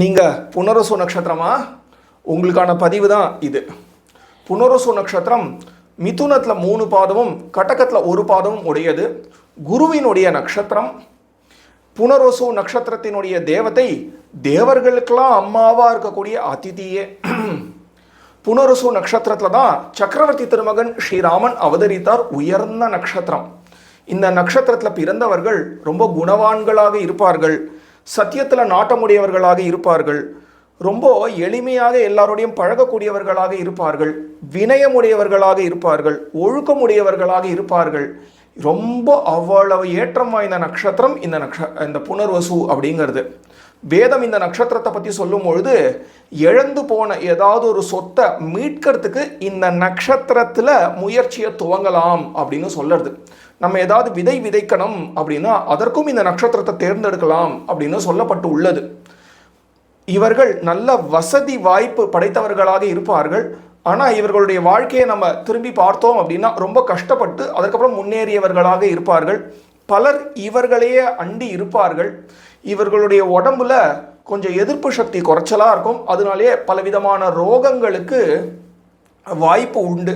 நீங்கள் புனரசு நட்சத்திரமா? உங்களுக்கான பதிவு தான் இது. புனரசு நட்சத்திரம் மிதுனத்தில் மூணு பாதமும் கட்டகத்தில் ஒரு பாதமும் உடையது. குருவினுடைய நட்சத்திரம் புனரோசு நட்சத்திரத்தினுடைய தேவதை தேவர்களுக்கெல்லாம் அம்மாவாக இருக்கக்கூடிய அதிதியே. புனரசு நட்சத்திரத்தில் தான் சக்கரவர்த்தி திருமகன் ஸ்ரீராமன் அவதரித்தார். உயர்ந்த நட்சத்திரம். இந்த நட்சத்திரத்தில் பிறந்தவர்கள் ரொம்ப குணவான்களாக இருப்பார்கள். சத்தியத்தில் நாட்டமுடையவர்களாக இருப்பார்கள். ரொம்ப எளிமையாக எல்லாரோடையும் பழகக்கூடியவர்களாக இருப்பார்கள். வினயமுடையவர்களாக இருப்பார்கள். ஒழுக்கமுடையவர்களாக இருப்பார்கள். ரொம்ப அவ்வளவு ஏற்றம் வாய்ந்த நட்சத்திரம் இந்த நக்ஷ இந்த புனர்வசு அப்படிங்கிறது. வேதம் இந்த நட்சத்திரத்தை பற்றி சொல்லும் பொழுது இழந்து போன ஏதாவது ஒரு சொத்தை மீட்கிறதுக்கு இந்த நட்சத்திரத்தில் முயற்சியை துவங்கலாம் அப்படின்னு சொல்லுறது. நம்ம ஏதாவது விதை விதைக்கணும் அப்படின்னா அதற்கும் இந்த நட்சத்திரத்தை தேர்ந்தெடுக்கலாம் அப்படின்னு சொல்லப்பட்டு உள்ளது. இவர்கள் நல்ல வசதி வாய்ப்பு படைத்தவர்களாக இருப்பார்கள். ஆனால் இவர்களுடைய வாழ்க்கையை நம்ம திரும்பி பார்த்தோம் அப்படின்னா ரொம்ப கஷ்டப்பட்டு அதுக்கப்புறம் முன்னேறியவர்களாக இருப்பார்கள். பலர் இவர்களையே அண்டி இருப்பார்கள். இவர்களுடைய உடம்புல கொஞ்சம் எதிர்ப்பு சக்தி குறைச்சலாக இருக்கும். அதனாலேயே பலவிதமான ரோகங்களுக்கு வாய்ப்பு உண்டு.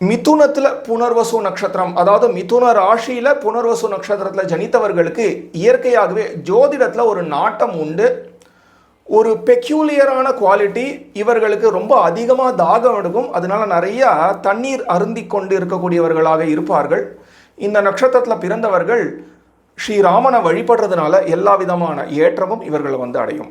மிதுனத்தில் புனர்வசு நட்சத்திரம் அதாவது மிதுன ராசியில் புனர்வசு நட்சத்திரத்தில் ஜனித்தவர்களுக்கு இயற்கையாகவே ஜோதிடத்தில் ஒரு நாட்டம் உண்டு. ஒரு பெக்யூலியரான குவாலிட்டி இவர்களுக்கு ரொம்ப அதிகமாக தாகம் எடுக்கும். அதனால நிறையா தண்ணீர் அருந்தி கொண்டு இருக்கக்கூடியவர்களாக இருப்பார்கள். இந்த நட்சத்திரத்தில் பிறந்தவர்கள் ஸ்ரீராமனை வழிபடுறதுனால எல்லா விதமான ஏற்றமும் இவர்களை வந்து அடையும்.